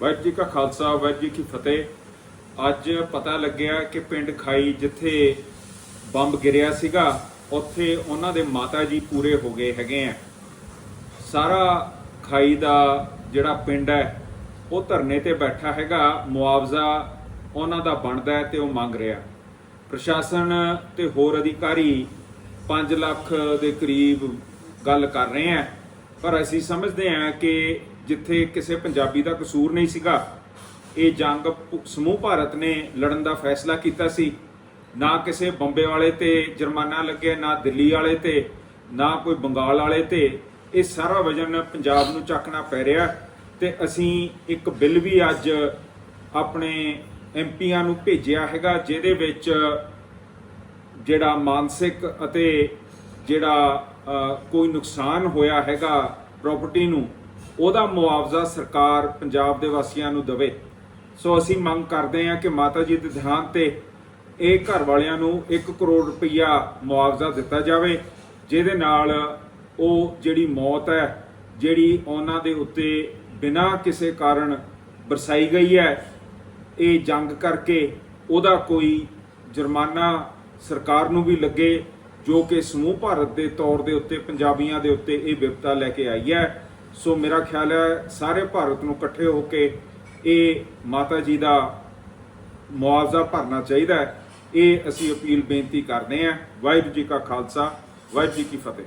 ਵਾਹਿਗੁਰੂ ਜੀ ਕਾ ਖਾਲਸਾ, ਵਾਹਿਗੁਰੂ ਜੀ ਕੀ ਫਤਿਹ। ਅੱਜ ਪਤਾ ਲੱਗਿਆ ਕਿ ਪਿੰਡ ਖਾਈ ਜਿੱਥੇ ਬੰਬ ਗਿਰਿਆ ਸੀਗਾ, ਉੱਥੇ ਉਹਨਾਂ ਦੇ ਮਾਤਾ ਜੀ ਪੂਰੇ ਹੋ ਗਏ ਹੈਗੇ ਆ। ਸਾਰਾ ਖਾਈ ਦਾ ਜਿਹੜਾ ਪਿੰਡ ਹੈ, ਉਹ ਧਰਨੇ ਤੇ ਬੈਠਾ ਹੈਗਾ, ਮੁਆਵਜ਼ਾ ਉਹਨਾਂ ਦਾ ਬਣਦਾ ਹੈ ਤੇ ਉਹ ਮੰਗ ਰਿਹਾ। ਪ੍ਰਸ਼ਾਸਨ ਤੇ ਹੋਰ ਅਧਿਕਾਰੀ 5 ਲੱਖ ਦੇ ਕਰੀਬ ਗੱਲ ਕਰ ਰਹੇ ਆ, ਪਰ ਅਸੀਂ ਸਮਝਦੇ ਹਾਂ ਕਿ ਜਿੱਥੇ ਕਿਸੇ ਪੰਜਾਬੀ ਦਾ ਕਸੂਰ ਨਹੀਂ ਸੀਗਾ, ਇਹ ਜੰਗ ਸਮੂਹ ਭਾਰਤ ਨੇ ਲੜਨ ਦਾ ਫੈਸਲਾ ਕੀਤਾ ਸੀ। ਨਾ ਕਿਸੇ ਬੰਬੇ ਵਾਲੇ ਤੇ ਜੁਰਮਾਨਾ ਲੱਗਿਆ, ਨਾ ਦਿੱਲੀ ਵਾਲੇ ਤੇ, ਨਾ ਕੋਈ ਬੰਗਾਲ ਵਾਲੇ ਤੇ। ਇਹ ਸਾਰਾ ਵਜਨ ਪੰਜਾਬ ਨੂੰ ਚੱਕਣਾ ਪੈ ਰਿਹਾ ਤੇ ਅਸੀਂ ਇੱਕ ਬਿੱਲ ਵੀ ਅੱਜ ਆਪਣੇ ਐਮਪੀਆਂ ਨੂੰ ਭੇਜਿਆ ਹੈਗਾ, ਜਿਹਦੇ ਵਿੱਚ ਜਿਹੜਾ ਮਾਨਸਿਕ ਅਤੇ ਜਿਹੜਾ ਕੋਈ ਨੁਕਸਾਨ ਹੋਇਆ ਹੈਗਾ ਪ੍ਰਾਪਰਟੀ ਨੂੰ ਉਹਦਾ ਮੁਆਵਜ਼ਾ ਸਰਕਾਰ ਪੰਜਾਬ ਦੇ ਵਾਸੀਆਂ ਨੂੰ ਦੇਵੇ। ਸੋ ਅਸੀਂ ਮੰਗ ਕਰਦੇ ਹਾਂ ਕਿ ਮਾਤਾ ਜੀ ਦੇ ਧਿਆਨ ਤੇ ਇਹ ਘਰ ਵਾਲਿਆਂ ਨੂੰ 1 ਕਰੋੜ ਰੁਪਈਆ ਮੁਆਵਜ਼ਾ ਦਿੱਤਾ ਜਾਵੇ, ਜਿਹਦੇ ਨਾਲ ਉਹ ਜਿਹੜੀ ਮੌਤ ਹੈ, ਜਿਹੜੀ ਉਹਨਾਂ ਦੇ ਉੱਤੇ ਬਿਨਾਂ ਕਿਸੇ ਕਾਰਨ ਬਰਸਾਈ ਗਈ ਹੈ, ਇਹ ਜੰਗ ਕਰਕੇ ਉਹਦਾ ਕੋਈ ਜੁਰਮਾਨਾ ਸਰਕਾਰ ਨੂੰ ਵੀ ਲੱਗੇ, ਜੋ ਕਿ ਸਮੂਹ ਭਾਰਤ ਦੇ ਤੌਰ ਦੇ ਉੱਤੇ ਪੰਜਾਬੀਆਂ ਦੇ ਉੱਤੇ ਇਹ ਵਿਪਤਾ ਲੈ ਕੇ ਆਈ ਹੈ। ਸੋ ਮੇਰਾ ਖਿਆਲ ਹੈ ਸਾਰੇ ਭਾਰਤ ਨੂੰ ਇਕੱਠੇ ਹੋ ਕੇ ਇਹ ਮਾਤਾ ਜੀ ਦਾ ਮੁਆਵਜ਼ਾ ਭਰਨਾ ਚਾਹੀਦਾ ਹੈ। ਇਹ ਅਸੀਂ ਅਪੀਲ ਬੇਨਤੀ ਕਰਦੇ ਹਾਂ। ਵਾਹਿਗੁਰੂ ਜੀ ਕਾ ਖਾਲਸਾ, ਵਾਹਿਗੁਰੂ ਜੀ ਕੀ ਫਤਿਹ।